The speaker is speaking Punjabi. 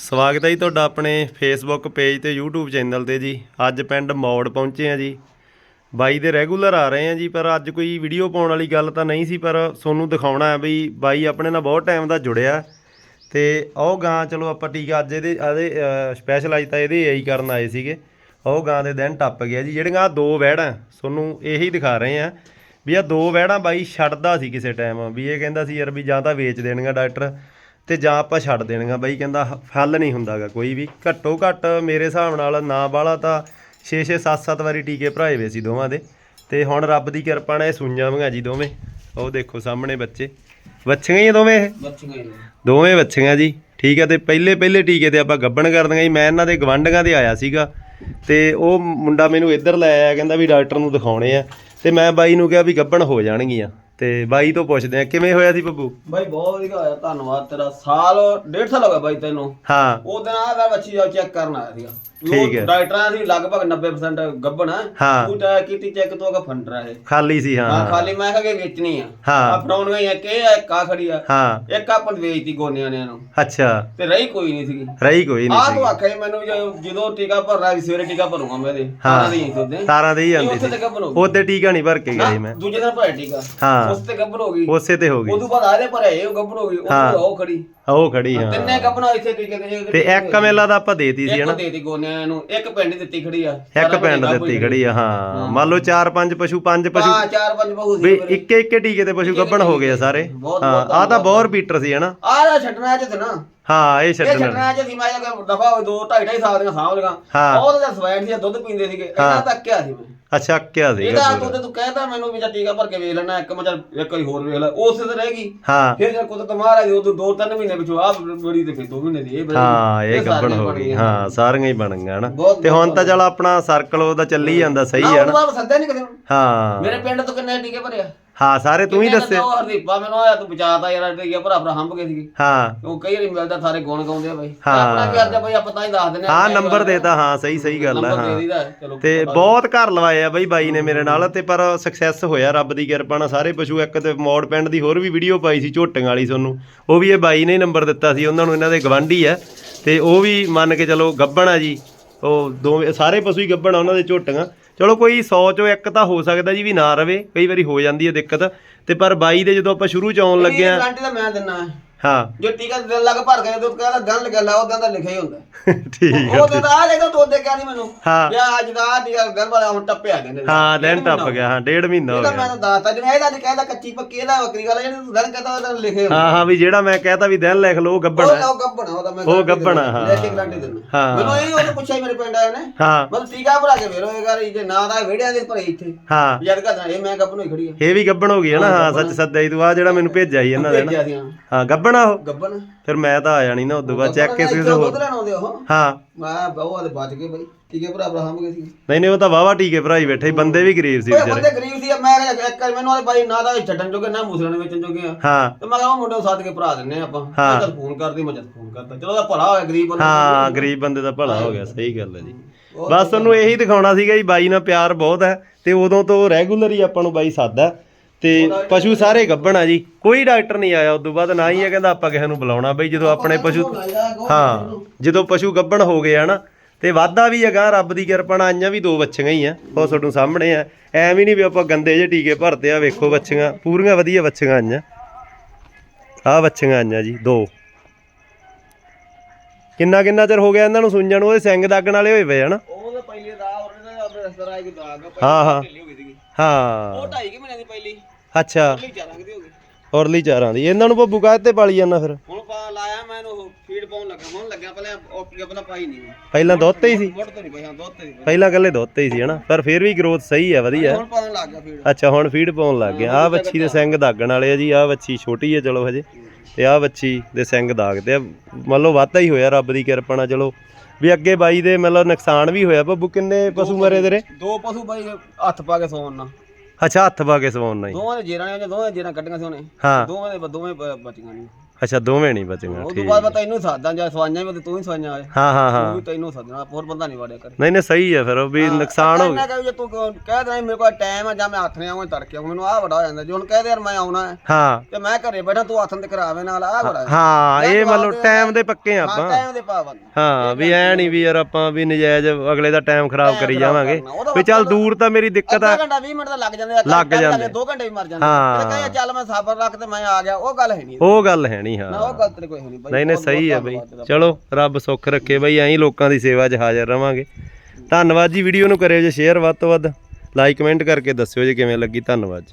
ਸਵਾਗਤ ਹੈ ਜੀ ਤੁਹਾਡਾ ਆਪਣੇ ਫੇਸਬੁੱਕ ਪੇਜ ਤੇ YouTube ਚੈਨਲ ਤੇ ਜੀ। ਅੱਜ ਪਿੰਡ ਮੌੜ ਪਹੁੰਚੇ ਆ ਜੀ। ਬਾਈ ਦੇ ਰੈਗੂਲਰ ਆ ਰਹੇ ਆ ਜੀ, ਪਰ ਅੱਜ ਕੋਈ ਵੀਡੀਓ ਪਾਉਣ ਵਾਲੀ ਗੱਲ ਤਾਂ ਨਹੀਂ ਸੀ, ਪਰ ਤੁਹਾਨੂੰ ਦਿਖਾਉਣਾ ਹੈ ਵੀ ਬਾਈ ਆਪਣੇ ਨਾਲ ਬਹੁਤ ਟਾਈਮ ਦਾ ਜੁੜਿਆ। ਤੇ ਉਹ ਗਾਂ, ਚਲੋ ਆਪਾਂ ਟੀਕਾ ਅੱਜ ਇਹਦੇ ਇਹਦੇ ਸਪੈਸ਼ਲ ਅੱਜ ਤਾਂ ਇਹਦੇ ਇਹੀ ਕਰਨ ਆਏ ਸੀਗੇ। ਉਹ ਗਾਂ ਦੇ ਦਿਨ ਟੱਪ ਗਿਆ ਜੀ। ਜਿਹੜੀਆਂ ਆਹ ਦੋ ਵਹਿੜਾਂ, ਤੁਹਾਨੂੰ ਇਹੀ ਦਿਖਾ ਰਹੇ ਆ ਵੀ ਆ ਦੋ ਵਹਿੜਾਂ ਬਾਈ ਛੱਡਦਾ ਸੀ ਕਿਸੇ ਟਾਈਮ ਵੀ ਇਹ ਕਹਿੰਦਾ ਸੀ ਯਾਰ ਵੀ ਜਾਂ ਤਾਂ ਵੇਚ ਦੇਣਗਾ ਡਾਕਟਰ ਤੇ ਜਾਂ ਆਪਾਂ ਛੱਡ ਦੇਣਗਾ ਬਾਈ ਕਹਿੰਦਾ ਹੱਲ ਨਹੀਂ ਹੁੰਦਾਗਾ ਕੋਈ ਵੀ। ਘੱਟੋ ਘੱਟ ਮੇਰੇ ਹਿਸਾਬ ਨਾਲ ਨਾ ਬਾਲਾ ਤਾਂ 6-6 7-7 ਵਾਰੀ ਟੀਕੇ ਭਰਾਏ ਵੇ ਸੀ ਦੋਵਾਂ ਦੇ। ਤੇ ਹੁਣ ਰੱਬ ਦੀ ਕਿਰਪਾ ਨਾਲ ਇਹ ਸੂਈਆਂ ਵੀਆਂ ਜੀ ਦੋਵੇਂ। ਉਹ ਦੇਖੋ ਸਾਹਮਣੇ ਬੱਚੇ। ਵੱਛੀਆਂ ਹੀ ਆ ਦੋਵੇਂ ਇਹ? ਬੱਚੀਆਂ। ਦੋਵੇਂ ਵੱਛੀਆਂ ਜੀ। ਠੀਕ ਹੈ ਤੇ ਪਹਿਲੇ ਪਹਿਲੇ ਟੀਕੇ ਤੇ ਆਪਾਂ ਗੱਬਣ ਕਰ ਦਾਂਗੇ ਜੀ। ਮੈਂ ਇਹਨਾਂ ਦੇ ਗਵੰਡਾਂ ਦੇ ਆਇਆ ਸੀਗਾ। ਤੇ ਉਹ ਮੁੰਡਾ ਮੈਨੂੰ ਇੱਧਰ ਲੈ ਆਇਆ ਕਹਿੰਦਾ ਵੀ ਡਾਕਟਰ ਨੂੰ ਦਿਖਾਉਣੇ ਆ। ਤੇ ਮੈਂ ਬਾਈ ਨੂੰ ਕਿਹਾ ਵੀ ਗੱਬਣ ਹੋ ਜਾਣਗੀਆਂ। ਤੇ ਬਾਈ ਤੋਂ ਪੁੱਛਦੇ ਆ ਕਿਵੇਂ ਹੋਇਆ ਸੀ ਬੱਬੂ? ਬਾਈ ਬਹੁਤ ਵਧੀਆ ਹੋਇਆ ਧੰਨਵਾਦ ਤੇਰਾ। ਸਾਲ ਡੇਢ ਸਾਲ ਹੋ ਗਿਆ ਬਾਈ ਤੈਨੂੰ। ਹਾਂ। ਉਹ ਦਿਨ ਆ ਮੈਂ ਬੱਚੀ ਜਾ ਚੈੱਕ ਕਰਨ ਆਇਆ ਸੀਗਾ। ਠੀਕ ਹੈ। ਡਾਕਟਰਾਂ ਦੀ ਲਗਭਗ 90% ਗੱਬਣ ਹੈ ਹਾਂ। ਤੂੰ ਤਾਂ ਕੀਤੀ ਚੈੱਕ ਤੋਂ ਅਗਾ ਫੰਡਰ ਹੈ ਖਾਲੀ ਸੀ ਹਾਂ। ਹਾਂ ਹਾਂ ਖਾਲੀ। ਮੈਂ ਕਿਹਾ ਕਿ ਵੇਚਣੀ ਆ। ਹਾਂ। ਆ ਫੜਾਉਣ ਗਈ ਆ ਕਿ ਆ ਕਾ ਖੜੀ ਆ। ਹਾਂ। ਇੱਕ ਆਪਾਂ ਨੇ ਵੇਚਤੀ ਗੋਨਿਆਂ ਨੇ। ਇਹਨੂੰ ਅੱਛਾ। ਤੇ ਰਹੀ ਕੋਈ ਨਹੀਂ ਸੀਗੀ। ਰਹੀ ਕੋਈ ਨਹੀਂ ਆ ਸੀ ਤੂੰ ਆਖਿਆ ਸੀ ਮੈਨੂੰ ਜਦੋਂ- ਜਦੋਂ ਟੀਕਾ ਭਰਨਾ ਸੀ ਸਵੇਰੇ ਟੀਕਾ ਭਰੂੰਗਾ ਮੈਂ ਹਾਂ। ਦੀ ਉਹਦੇ ਤਾਰਾਂ ਦੇ ਹੀ ਤੇ ਸੀ। ਹੋ ਉਹਦੇ ਟੀਕਾ ਨਹੀਂ ਭਰ ਕੇ ਗਏ ਮੈਂ। ਦੂਜੇ ਦਿਨ ਭਰਿਆ ਟੀਕਾ। ਹਾਂ। ਉਸ ਤੇ ਗੱਬਣ ਹੋ ਗਈ। ਉਸੇ ਤੇ ਹੋ ਗਈ। ਉਦੋਂ ਬਾਅਦ ਆਲੇ ਭਰਿਆ ਇਹ ਗੱਬਣ ਹੋ ਗਈ। ਹਾਂ। ਉਹ ਉਹ ਖੜੀ। ਉਹ ਖੜੀ ਹਾਂ। ਤਿੰਨੇ ਗੱਬਣਾ ਇੱਥੇ ਟੀਕੇ ਤੇ ਤੇ ਇੱਕ ਮੇਲਾ ਦਾ ਆਪਾਂ ਦੇਤੀ ਸੀ ਹਨਾ? ਦੇ ਦੀ ਗੋਨਿਆਂ ਨੂੰ। ਇੱਕ ਪਿੰਡ ਦਿੱਤੀ ਖੜੀ ਆ। ਇੱਕ ਪਿੰਡ ਦਿੱਤੀ ਖੜੀ ਆ ਹਾਂ। ਮੰਨ ਲਓ 4-5 ਪਸ਼ੂ 5 ਪਸ਼ੂ। ਹਾਂ ਚਾਰ ਪੰਜ ਬਹੂ ਸੀ ਵੀ ਇੱਕੇ ਇੱਕੇ ਟੀਕੇ ਤੇ ਪਸ਼ੂ ਗੱਭਣ ਹੋ ਗਏ ਆ ਸਾਰੇ। ਬਹੁਤ- ਹਾਂ ਬਹੁਤ ਆ ਤਾਂ ਬਹੁਤ ਰਿਪੀਟਰ ਸੀ ਹਨਾ? ਆ ਜਾ ਛੱਡਣਾ ਚ ਤੇ ਨਾ। ਹਾਂ ਇਹ ਇਹ ਛੱਡਣ ਛੱਡਣਾ ਚ ਸੀ ਮੈਂ ਜਦ ਦਫਾ ਹੋਏ ਦੋ ਢਾਈ ਢਾਈ ਸਾਲ ਦੀਆਂ ਸਾਂਭ ਲਗਾ ਹਾਂ। ਉਹ ਤਾਂ ਸਵੈਟ ਸੀ ਦੁੱਧ ਪੀਂਦੇ ਸੀਗੇ ਇਹਨਾਂ ਤੱਕ ਕਿਆ ਸੀ। ਮੈਂ ਅੱਛਾ ਕਿਆ ਸੀਗਾ ਇਹਦਾ ਪੂਰਾ? ਤੂੰ ਤੇ ਤੂੰ ਕਹਿੰਦਾ ਮੈਨੂੰ ਵੀ ਜਾਂ ਟੀਕਾ ਭਰ ਕੇ ਵੇਚ ਲੈਣਾ ਇੱਕ ਮੈਂ ਚੱਲ ਇੱਕ ਵਾਰੀ ਹੋਰ ਵੇਖ ਲੈ। ਉਸੇ ਤੇ ਰਹਿ ਗਈ। ਹਾਂ। ਫਿਰ ਜਦ ਕੁਦਰਤ ਮਹਾਰਾਜ ਉਹ ਦੋ ਤਿੰਨ ਮਹੀਨੇ ਪਿਛੋਂ ਆ ਬੜੀ ਤੇ ਫਿਰ ਦੋ ਮਹੀਨੇ ਦੀ ਇਹ ਬੜੀ ਹਾਂ ਇਹ ਸਾਰੀਆਂ ਹੋ ਗਈ। ਹਾਂ ਸਾਰੀਆਂ ਹੀ ਬਣ ਗਈਆਂ ਹਨਾ। ਬਹੁਤ- ਤੇ ਹੁਣ ਤਾਂ ਚਲ ਆਪਣਾ ਸਰਕਲ ਉਹਦਾ ਚੱਲੀ ਜਾਂਦਾ ਸਹੀ ਨਾ ਹੈ ਉਹ ਨਾ ਸੱਦਿਆ ਨਹੀਂ। ਹਾਂ। ਮੇਰੇ ਪਿੰਡ ਤੋਂ ਕਿੰਨੇ ਟੀਕੇ ਭਰਿਆ? ਹਾਂ ਸਾਰੇ ਤੂੰ ਹੀ ਦੱਸੇ। ਉਹ ਹਰਦੀਪਾ ਮੈਨੂੰ ਆਇਆ ਤੂੰ ਬਚਾਤਾ ਯਾਰ ਟੀਕੇ ਭਰਾ ਭਰਾ ਹੰਬ ਗਏ ਸੀਗੇ। ਹਾਂ। ਉਹ ਕਈ ਵਾਰੀ ਮਿਲਦਾ ਸਾਰੇ ਗੁਣ ਗਾਉਂਦੇ ਆ ਬਾਈ। ਆਪਣਾ ਵੀ ਅਰਜਾ ਬਾਈ ਆਪਾਂ ਤਾਂ ਹੀ ਦੱਸ ਦਿੰਦੇ ਹਾਂ ਨੰਬਰ ਦੇਤਾ ਹਾਂ ਸਹੀ ਸਹੀ ਗੱਲ ਆ ਹਾਂ। ਤੇ ਬਹੁਤ ਘਰ ਲਵਾਏ ਆ ਬਈ ਬਾਈ ਨੇ ਮੇਰੇ ਨਾਲ ਤੇ ਪਰ ਸਕਸੈਸ ਹੋਇਆ ਰੱਬ ਦੀ ਕਿਰਪਾ ਨਾਲ ਸਾਰੇ ਪਸ਼ੂ ਇੱਕ ਤੇ ਮੋੜ ਪਿੰਡ ਦੀ ਹੋਰ ਵੀ ਵੀਡੀਓ ਪਾਈ ਸੀ ਝੋਟੀਆਂ ਵਾਲੀ ਤੁਹਾਨੂੰ ਉਹ ਵੀ ਇਹ ਬਾਈ ਨੇ ਹੀ ਨੰਬਰ ਦਿੱਤਾ ਸੀ ਉਹਨਾਂ ਨੂੰ ਇਹਨਾਂ ਦੇ ਗਵਾਂਢੀ ਆ। ਤੇ ਉਹ ਵੀ ਮੰਨ ਕੇ ਚਲੋ ਗੱਬਣ ਆ ਜੀ। ਉਹ ਦੋਵੇਂ ਸਾਰੇ ਪਸ਼ੂ ਹੀ ਗੱਬਣ ਆ ਉਹਨਾਂ ਦੇ ਝੋਟੀਆਂ। ਚਲੋ ਕੋਈ 100 ਚੋਂ ਇੱਕ ਤਾਂ ਹੋ ਸਕਦਾ ਜੀ ਵੀ ਨਾ ਰਵੇ ਕਈ ਵਾਰੀ ਹੋ ਜਾਂਦੀ ਹੈ ਦਿੱਕਤ। ਤੇ ਪਰ ਬਾਈ ਦੇ ਜਦੋਂ ਆਪਾਂ ਸ਼ੁਰੂ ਚ ਆਉਣ ਲੱਗੇ ਆ ਗਾਰੰਟੀ ਤਾਂ ਮੈਂ ਦਿੰਨਾ। ਹਾਂ। ਜੋ ਟੀਕਾ ਦਿਲ ਲੱਗ ਭਰ ਕੇ ਤੂੰ ਕਹਿੰਦਾ ਗਨ ਲੱਗਿਆ ਲਾ ਉਹਦਾਂ ਦਾ ਲਿਖਿਆ ਹੀ ਹੁੰਦਾ। ਠੀਕ ਆ ਉਹ ਤੇ ਆ ਜਿਹੜਾ ਤੂੰ ਉਹਦੇ ਕਹਿ ਨਹੀਂ ਮੈਨੂੰ ਹਾਂ। ਵੀ ਅੱਜ ਦਾ ਟੀਕਾ ਗਨ ਵਾਲਾ ਹੁਣ ਟੱਪਿਆ ਕਹਿੰਦੇ। ਹਾਂ ਦਿਨ ਟੱਪ ਗਿਆ ਹਾਂ ਡੇਢ ਮਹੀਨਾ ਹੋ ਇਹਦਾ ਗਿਆ। ਮੈਂ ਤਾਂ ਦੱਸਤਾ ਜਿਵੇਂ ਇਹਦਾ ਨਹੀਂ ਕਹਿੰਦਾ ਕੱਚੀ ਪੱਕੀ ਇਹਦਾ ਵੱਖਰੀ ਗੱਲ ਹੈ ਜਿਹੜੀ ਤੂੰ ਗਨ ਕਹਿੰਦਾ ਉਹਦਾ ਲਿਖੇ ਹੁੰਦਾ ਹਾਂ ਹਾਂ ਵੀ ਜਿਹੜਾ ਮੈਂ ਕਹਤਾ ਵੀ ਦਿਨ ਲਿਖ ਲਓ ਉਹ ਗੱਬਣ ਉਹ ਹੈ। ਉਹ ਗੱਬਣਾ ਉਹਦਾ ਮੈਂ ਉਹ guarantee ਗੱਭਣਾ, ਦਿੰਦਾ। ਹਾਂ। ਲੈ ਕੇ ਗਾਰੰਟੀ ਦਿੰਦਾ ਹਾਂ। ਮੈਨੂੰ ਇਹ ਉਹਨੇ ਪੁੱਛਿਆ ਸੀ ਮੇਰੇ ਪਿੰਡ ਆਏ ਨੇ। ਹਾਂ। ਮਤਲਬ ਟੀਕਾ ਭਰਾ ਕੇ ਵੇਰੋ ਇਹ ਗੱਲ ਜੇ ਨਾ ਦਾ ਵਿੜਿਆ ਦੇ ਭਰੇ ਇੱਥੇ। ਹਾਂ। ਜਦ ਕਹਦਾ ਇਹ ਮੈਂ ਗੱਬਣੋਂ ਹੀ ਖੜੀ ਆ। ਇਹ ਵੀ ਗੱਬਣ ਹੋ ਗਈ ਹੈ ਨਾ ਹਾਂ ਸੱਚ ਹੀ ਤੂੰ ਆ ਜਿਹੜਾ ਮੈਨੂੰ ਭੇਜਿਆ ਸੀ ਇਹਨਾਂ ਦੇ ਨਾ। ਭੇਜਿਆ ਸੀ ਹਾਂ। ਹਾਂ ਗੱਬਣ ਆ ਉਹ। ਗੱਬਣ? ਫਿਰ ਮੈਂ ਤਾਂ ਆ ਜਾਣੀ ਨਾ ਉਦੋਂ ਬਾਅਦ ਚੈੱਕ ਕਿਸੇ ਹੋਰ ਲੈਣ ਆਉਂਦੇ ਉਹ? ਹਾਂ। ਮੈਂ ਬਹੁ ਵਾਲੇ ਬਚ ਗਏ ਬਈ। ਟੀਕੇ ਭਰਾ ਭਰਾ ਹਮ ਗਏ ਸੀ ਨਹੀਂ ਨਹੀਂ ਉਹ ਤਾਂ ਵਾਵਾ ਟੀਕੇ ਭਰਾਈ ਬੈਠੇ ਸੀ, ਬੰਦੇ ਵੀ ਗਰੀਬ ਸੀ ਓਏ ਵਿਚਾਰੇ। ਬੰਦੇ ਗਰੀਬ ਸੀ ਮੈਂ ਕਿਹਾ ਇੱਕ ਵਾਰੀ ਮੈਨੂੰ ਆਲੇ ਬਾਈ ਨਾ ਦਾ ਛੱਡਣ ਜੋਗੇ ਨਾ ਮੂਸਲਾਂ ਦੇ ਵੇਚਣ ਜੋਗੇ ਆ। ਹਾਂ। ਤੇ ਮੈਂ ਕਿਹਾ ਉਹ ਮੁੰਡੇ ਨੂੰ ਸੱਦ ਕੇ ਭਰਾ ਦਿੰਨੇ ਆਪਾਂ। ਹਾਂ। ਮੈਂ ਜਦ ਫੋਨ ਕਰਦੀ ਮੈਂ ਜਦ ਫੋਨ ਕਰਦਾ। ਚਲੋ ਉਹਦਾ ਭਲਾ ਹੋਇਆ ਗਰੀਬ ਬੰਦਾ ਹਾਂ ਗਰੀਬ ਬੰਦੇ ਦਾ ਭਲਾ ਹੋ ਗਿਆ ਸਹੀ ਗੱਲ ਹੈ ਜੀ। ਬਸ ਤੁਹਾਨੂੰ ਇਹੀ ਦਿਖਾਉਣਾ ਸੀਗਾ ਜੀ ਬਾਈ ਨਾਲ ਪਿਆਰ ਬਹੁਤ ਹੈ ਤੇ ਉਦੋਂ ਤੋਂ ਰੈਗੂਲਰ ਹੀ ਆਪਾਂ ਨੂੰ ਬਾਈ ਸਾਦਾ ਤੇ ਪਸ਼ੂ ਸਾਰੇ ਗੱਭਣ ਆ ਜੀ। ਕੋਈ ਡਾਕਟਰ ਨਹੀਂ ਆਇਆ ਉਦੋਂ ਬਾਅਦ ਨਾ ਹੀ ਇਹ ਕਹਿੰਦਾ ਆਪਾਂ ਕਿਸੇ ਨੂੰ ਬੁਲਾਉਣਾ ਬਈ ਜਦੋਂ ਆਪਣੇ ਪਸ਼ੂ ਹਾਂ ਜਦੋਂ ਪਸ਼ੂ ਗੱਭਣ ਹੋ ਗਏ ਆ ਨਾ ਤੇ ਵਾਧਾ ਵੀ ਹੈਗਾ ਰੱਬ ਦੀ ਕਿਰਪਾ ਨਾਲ ਆਈਆਂ ਵੀ ਦੋ ਬੱਚੀਆਂ ਹੀ ਆ ਉਹ ਤੁਹਾਨੂੰ ਸਾਹਮਣੇ ਆ। ਐ ਵੀ ਨਹੀਂ ਵੀ ਆਪਾਂ ਗੰਦੇ ਜਿਹੇ ਟੀਕੇ ਭਰਤੇ ਆ ਵੇਖੋ ਬੱਚੀਆਂ ਪੂਰੀਆਂ ਵਧੀਆ ਬੱਚੀਆਂ ਆਈਆਂ। ਆ ਬੱਚੀਆਂ ਆਈਆਂ ਜੀ ਦੋ। ਕਿੰਨਾ ਕਿੰਨਾ ਚਿਰ ਹੋ ਗਿਆ ਇਹਨਾਂ ਨੂੰ ਸੁੰਝਣ ਨੂੰ ਉਹਦੇ ਸਿੰਘ ਦਾਗਣ ਵਾਲੇ ਹੋਏ ਪਏ ਹਨਾ ਉਹ ਤਾਂ ਪਹਿਲੇ ਦਾ ਉਹਨੇ ਤਾਂ ਆਪਣੇ ਰਸਤਾ ਰਾਜ ਦਾ ਆਗਾ ਹਾਂ, ਹਾਂ। ਹੋ ਉਹ ਢਾਈ ਕਿ ਮਹੀਨੇ ਦੀ ਪਹਿਲੀ। ਅੱਛਾ। ਪਹਿਲੀ ਚਾਰਾਂ ਦੀ ਹੋ ਗਈ। ਔਰਲੀ ਚਾਰਾਂ ਦੀ। ਇਹਨਾਂ ਨੂੰ ਬੱਬੂ ਕਾਹ ਤੇ ਪਾਲੀ ਜਾਂਦਾ ਫਿਰ? ਹੁਣ ਪਾ ਲਾਇਆ ਮੈਂ ਇਹਨੂੰ ਫੀਡ ਪਾਉਣ ਲੱਗਾ। ਹੁਣ ਲੱਗਿਆ ਪਹਿਲਾਂ ਉਹ ਕੀ ਪਹਿਲਾਂ ਪਾਈ ਨਹੀਂ ਪਹਿਲਾਂ ਦੁੱਧ ਤੇ ਹੀ ਸੀ। ਮੁੱਢ ਤੋਂ ਨਹੀਂ ਪਈ ਹਾਂ ਦੁੱਧ ਤੇ ਨਹੀਂ ਪਈ ਪਹਿਲਾਂ ਕੱਲੇ ਦੁੱਧ ਤੇ ਹੀ ਸੀ ਹਨਾ? ਪਰ ਫਿਰ ਵੀ ਗਰੋਥ ਸਹੀ ਹੈ ਵਧੀਆ ਹੁਣ ਪਾਉਣ ਲੱਗ ਗਿਆ ਫੀਡ ਅੱਛਾ ਹੁਣ ਫੀਡ ਪਾਉਣ ਲੱਗ ਗਿਆ। ਆਹ ਵੱਛੀ ਦੇ ਸਿੰਘ ਦਾਗਣ ਵਾਲੇ ਆ ਜੀ ਆਹ ਵੱਛੀ ਛੋਟੀ ਹੈ ਚਲੋ ਹਜੇ। ਤੇ ਆਹ ਵੱਛੀ ਦੇ ਸਿੰਘ ਦਾਗਦੇ ਆ। ਮੰਨ ਲਓ ਵਾਧਾ ਹੀ ਹੋਇਆ ਰੱਬ ਦੀ ਕਿਰਪਾ ਨਾਲ ਚਲੋ। ਵੀ ਅੱਗੇ ਬਾਈ ਦੇ ਮਤਲਬ ਨੁਕਸਾਨ ਵੀ ਹੋਇਆ। ਬੱਬੂ ਕਿੰਨੇ ਪਸ਼ੂ ਮਰੇ ਤੇਰੇ? ਦੋ ਪਸ਼ੂ ਬਾਈ ਹੱਥ ਪਾ ਕੇ ਸੌਣ ਨਾ ਅੱਛਾ ਹੱਥ ਪਾ ਕੇ ਸਵਾਉਣ ਨਹੀਂ ਦੋਵਾਂ ਦੇ ਜੇਰਾਂ ਨੇ ਦੋਵਾਂ ਦੇ ਜੇਰਾਂ ਕੱਢੀਆਂ ਸੀ ਉਹਨੇ। ਹਾਂ। ਦੋਵਾਂ ਦੇ ਦੋਵੇਂ ਬ- ਬਚੀਆਂ ਨਹੀਂ ਅੱਛਾ ਦੋਵੇਂ ਨਹੀਂ ਬਚੀਆਂ ਉਹ ਤੋਂ ਠੀਕ ਬਾਅਦ ਮੈਂ ਤੈਨੂੰ ਸਾਦਾ ਜਾਂ ਸਵਾਈਆਂ ਵੀ ਤੇ ਤੂੰ ਹੀ ਸਵਾਈਆਂ ਆਏ ਹਾਂ ਹਾਂ ਹਾਂ। ਤੂੰ ਵੀ ਤੈਨੂੰ ਸੱਦਣਾ ਹੋਰ ਬੰਦਾ ਨਹੀਂ ਵੜਿਆ ਕਰੇ ਨਹੀਂ ਨਹੀਂ ਸਹੀ ਹੈ ਫਿਰ ਉਹ ਵੀ ਨੁਕਸਾਨ ਹੋ ਗਿਆ। ਮੈਂ ਕਹਾਂ ਜੇ ਤੂੰ ਕਹਿ ਦੇ ਮੇਰੇ ਕੋਲ ਟਾਈਮ ਆ ਜਾਂ ਮੈਂ ਹੱਥ ਨਹੀਂ ਆਉਂਗਾ ਤੜਕੇ ਆਊਂ, ਮੈਨੂੰ ਆਹ ਬੜਾ ਹੋ ਜਾਂਦਾ। ਜੇ ਹੁਣ ਕਹਿ ਦੇ ਯਾਰ ਮੈਂ ਆਉਣਾ ਹੈ ਹਾਂ। ਤੇ ਮੈਂ ਘਰੇ ਬੈਠਾ ਤੂੰ ਹੱਥਾਂ ਤੇ ਕਰਾਵੇ ਨਾਲ ਆਹ ਬੜਾ ਹਾਂ। ਇਹ ਮਤਲਬ ਟਾਈਮ ਦੇ ਪੱਕੇ ਆ ਹਾਂ ਆਪਾਂ। ਟਾਈਮ ਦੇ ਪਾਬੰਦ ਹਾਂ ਵੀ ਐ ਨਹੀਂ ਵੀ ਯਾਰ ਆਪਾਂ ਵੀ ਨਜਾਇਜ਼ ਅਗਲੇ ਦਾ ਟਾਈਮ ਖਰਾਬ ਕਰੀ ਜਾਵਾਂਗੇ। ਕਰਨਾ, ਉਹਦਾ ਵੀ ਚੱਲ ਦੂਰ ਤਾਂ ਮੇਰੀ ਦਿੱਕਤ ਅੱਧਾ ਆ। ਘੰਟਾ 20 ਮਿੰਟ ਤਾਂ ਲੱਗ ਜਾਂਦੇ ਆ ਲੱਗ ਜਾਂਦੇ। 2 ਘੰਟੇ ਵੀ ਮਰ ਜਾਂਦੇ ਹਾਂ। ਤੇ ਕਹੇ ਚੱਲ ਮੈਂ ਸਾਬਰ ਰੱਖ ਤੇ ਮੈਂ ਆ ਗਿਆ ਉਹ ਗੱਲ ਹੈ ਨਹੀਂ ਉਹ ਗੱਲ ਹੈ ਨਹੀਂ ਨਾ ਹਾਂ। ਉਹ ਗੱਲ ਤੇਰੇ ਕੋਈ ਨਹੀਂ ਬਾਈ। ਨਹੀਂ ਨਹੀਂ ਸਹੀ ਹੈ ਬਈ। ਚਲੋ ਰੱਬ ਸੁੱਖ ਰੱਖੇ ਬਈ ਐਂ ਲੋਕਾਂ ਦੀ ਸੇਵਾ 'ਚ ਹਾਜ਼ਰ ਰਵਾਂਗੇ। ਧੰਨਵਾਦ ਜੀ ਵੀਡੀਓ ਨੂੰ ਕਰਿਓ ਜੇ ਸ਼ੇਅਰ ਵੱਧ ਤੋਂ ਵੱਧ। ਲਾਈਕ ਕਮੈਂਟ ਕਰਕੇ ਦੱਸਿਓ ਜੇ ਕਿਵੇਂ ਲੱਗੀ। ਧੰਨਵਾਦ ਜੀ।